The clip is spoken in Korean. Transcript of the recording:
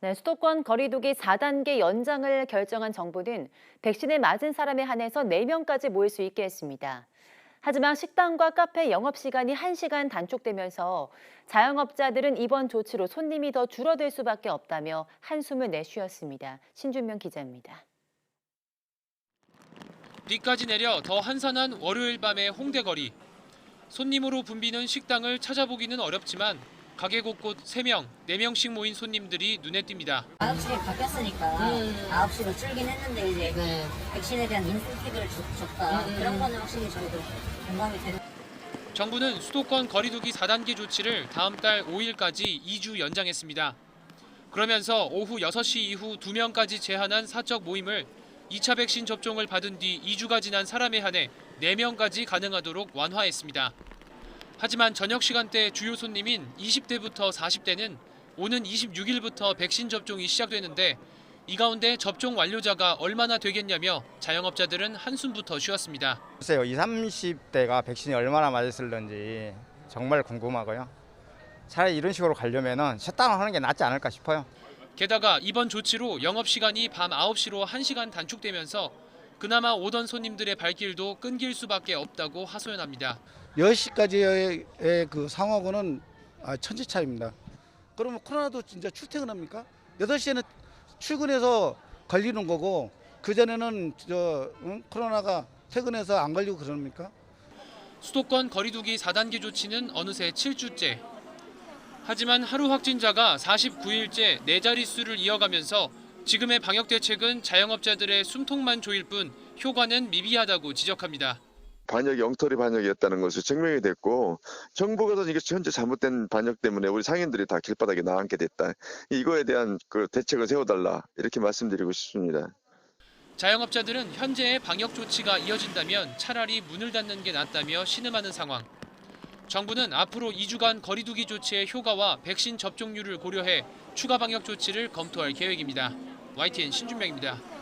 네, 수도권 거리두기 4단계 연장을 결정한 정부는 백신을 맞은 사람에 한해서 4명까지 모일 수 있게 했습니다. 하지만 식당과 카페 영업시간이 1시간 단축되면서 자영업자들은 이번 조치로 손님이 더 줄어들 수밖에 없다며 한숨을 내쉬었습니다. 신준명 기자입니다. 비까지 내려 더 한산한 월요일 밤의 홍대거리. 손님으로 붐비는 식당을 찾아보기는 어렵지만 가게 곳곳 3명, 4명씩 모인 손님들이 눈에 띕니다. 9시에 바뀌었으니까 9시로 줄긴 했는데 이제 그 백신에 대한 인센티브를 줬, 줬다 그런 거는 확실히 저희도 공감이 되는 정부는 수도권 거리두기 4단계 조치를 다음 달 5일까지 2주 연장했습니다. 그러면서 오후 6시 이후 2명까지 제한한 사적 모임을 2차 백신 접종을 받은 뒤 2주가 지난 사람에 한해 4명까지 가능하도록 완화했습니다. 하지만 저녁 시간대 주요 손님인 20대부터 40대는 오는 26일부터 백신 접종이 시작되는데 이 가운데 접종 완료자가 얼마나 되겠냐며 자영업자들은 한숨부터 쉬었습니다. 글쎄요, 20, 30대가 백신이 얼마나 맞았을런지 정말 궁금하고요. 차라리 이런 식으로 가려면은 셧다운 하는 게 낫지 않을까 싶어요. 게다가 이번 조치로 영업시간이 밤 9시로 1시간 단축되면서 그나마 오던 손님들의 발길도 끊길 수밖에 없다고 하소연합니다. 10시까지의 그 상황은 아, 천지 차이입니다. 그러면 코로나도 진짜 출퇴근합니까? 8시에는 출근해서 걸리는 거고 그전에는 저 응? 코로나가 퇴근해서 안 걸리고 그럽니까? 수도권 거리두기 4단계 조치는 어느새 7주째. 하지만 하루 확진자가 49일째 네 자릿수를 이어가면서 지금의 방역 대책은 자영업자들의 숨통만 조일 뿐 효과는 미비하다고 지적합니다. 반역이 엉터리 반역이었다는 것이 증명이 됐고 정부가 이게 현재 잘못된 반역 때문에 우리 상인들이 다 길바닥에 나앉게 됐다. 이거에 대한 그 대책을 세워달라 이렇게 말씀드리고 싶습니다. 자영업자들은 현재의 방역 조치가 이어진다면 차라리 문을 닫는 게 낫다며 신음하는 상황. 정부는 앞으로 2주간 거리두기 조치의 효과와 백신 접종률을 고려해 추가 방역 조치를 검토할 계획입니다. YTN 신준명입니다.